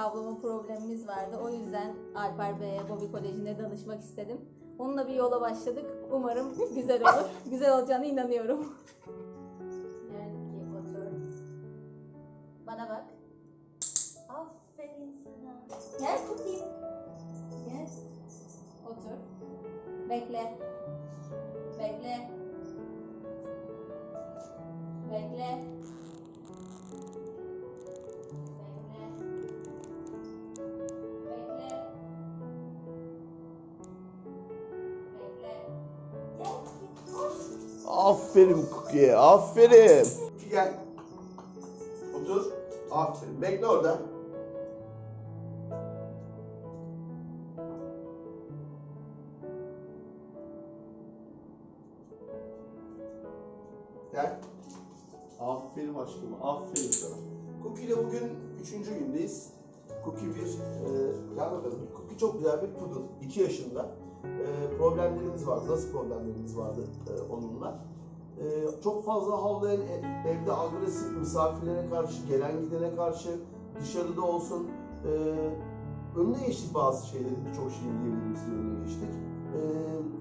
havlama problemimiz vardı. O yüzden Alper Bey'e Bobby Koleji'ne danışmak istedim. Onunla bir yola başladık. Umarım güzel olur. güzel olacağına inanıyorum. Gel ki otur. Bana bak. Aferin sana. Gel bakayım. Gel. Otur. Bekle. Aferin Cookie'ye, aferin. Cookie gel. Otur. Aferin. Bekle orada. Gel. Aferin aşkım, aferin sana. Cookie ile bugün üçüncü gündeyiz. Cookie bir, e, gel bakalım. Cookie çok güzel bir poodle, 2 yaşında. E, problemlerimiz vardı. Nasıl problemlerimiz vardı e, onunla? E, çok fazla havlayan, evde agresif misafirlere karşı, gelen gidene karşı, dışarıda olsun. E, önüne geçtik bazı şeyleri, birçok şeyin diyebilirimizin önüne geçtik.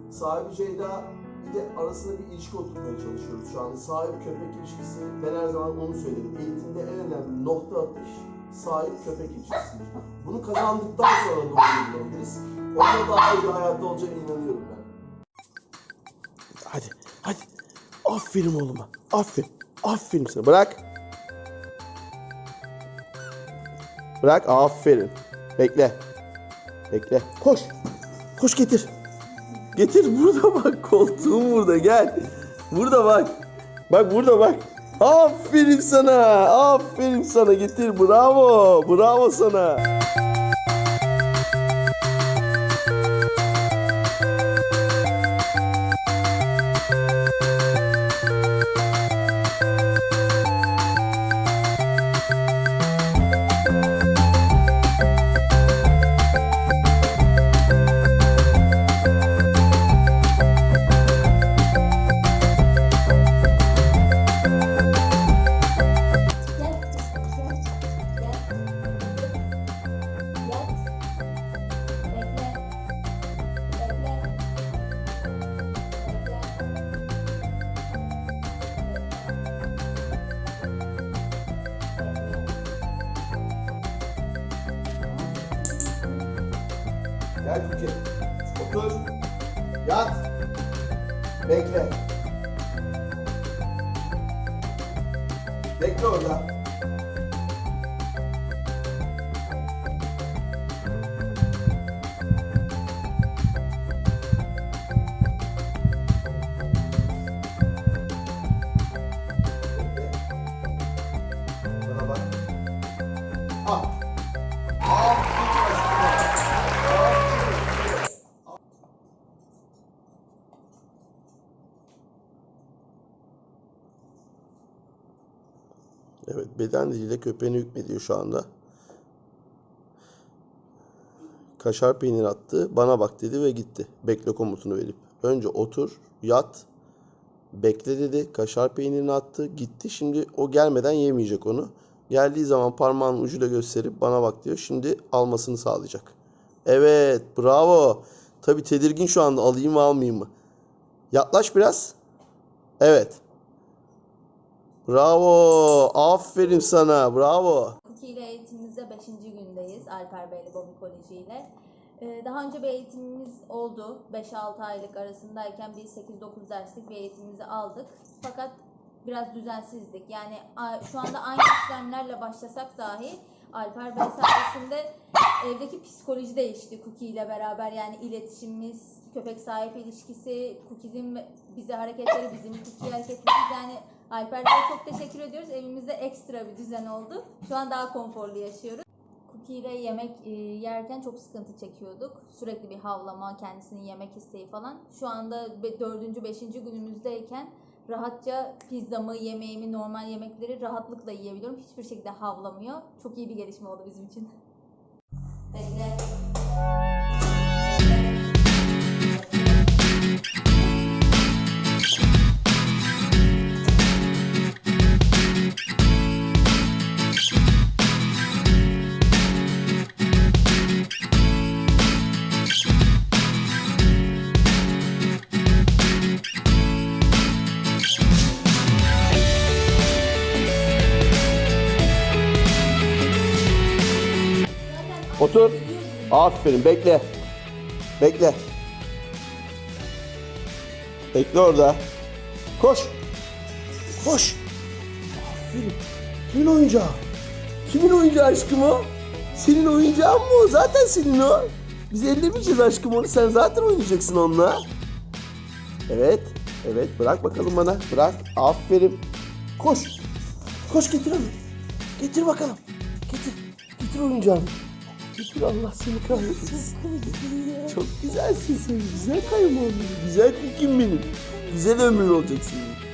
Sahibi Ceyda bir de arasında bir ilişki oturtmaya çalışıyoruz şu anda. Sahip köpek ilişkisi, ben her zaman onu söylerim. Eğitimde en önemli nokta atış sahip köpek ilişkisidir. Bunu kazandıktan sonra doğru bulabiliriz. Onunla daha iyi bir hayatta olacağına inanıyorum ben. Aferin oğluma. Aferin. Aferin sana. Bırak. Bırak. Aferin. Bekle. Bekle. Koş. Koş getir. Getir burada bak. Koltuğum burada. Gel. Burada bak. Bak burada bak. Aferin sana. Aferin sana. Getir. Bravo. Bravo sana. Gel Kuki. Otur. Yat. Bekle. Bekle orada. Bekle. Bana bak. Al. Evet beden diliyle köpeğine hükmediyor şu anda. Kaşar peynir attı. Bana bak dedi ve gitti. Bekle komutunu verip. Önce otur, yat, bekle dedi. Kaşar peynirini attı, gitti. Şimdi o gelmeden yemeyecek onu. Geldiği zaman parmağının ucuyla gösterip bana bak diyor. Şimdi almasını sağlayacak. Evet, bravo. Tabii tedirgin şu anda alayım mı almayayım mı? Yaklaş biraz. Evet. Bravo. Aferin sana. Bravo. Cookie ile eğitimimizde 5. gündeyiz Alper Bey'le Bobby Koleji ile. Ee, Daha önce bir eğitimimiz oldu. 5-6 aylık arasındayken bir 8-9 derslik bir eğitimimizi aldık. Fakat biraz düzensizdik. Yani şu anda aynı işlemlerle başlasak dahi Alper Bey sayesinde evdeki psikoloji değişti Cookie ile beraber. Yani iletişimimiz, köpek sahip ilişkisi, Cookie'nin bize hareketleri, bizim Cookie hareketlerimiz yani Alper Bey'e çok teşekkür ediyoruz. Evimizde ekstra bir düzen oldu. Şu an daha konforlu yaşıyoruz. Cookie ile yemek e, yerken çok sıkıntı çekiyorduk. Sürekli bir havlama, kendisinin yemek isteği falan. Şu anda dördüncü, beşinci günümüzdeyken rahatça pizzamı, yemeğimi, normal yemekleri rahatlıkla yiyebiliyorum. Hiçbir şekilde havlamıyor. Çok iyi bir gelişme oldu bizim için. Otur. Aferin bekle. Bekle. Bekle orada. Koş. Koş. Aferin. Kimin oyuncağı? Kimin oyuncağı aşkım o? Senin oyuncağın mı o? Zaten senin o. Biz ellemeyeceğiz aşkım onu. Sen zaten oynayacaksın onunla. Evet. Evet. Bırak bakalım bana. Bırak. Aferin. Koş. Koş getir onu. Getir bakalım. Getir. Getir oyuncağını. Getir Allah seni kahretsin. Çok güzelsin sen. Güzel kaybolun. Güzel kukim benim. Güzel ömrün olacak senin.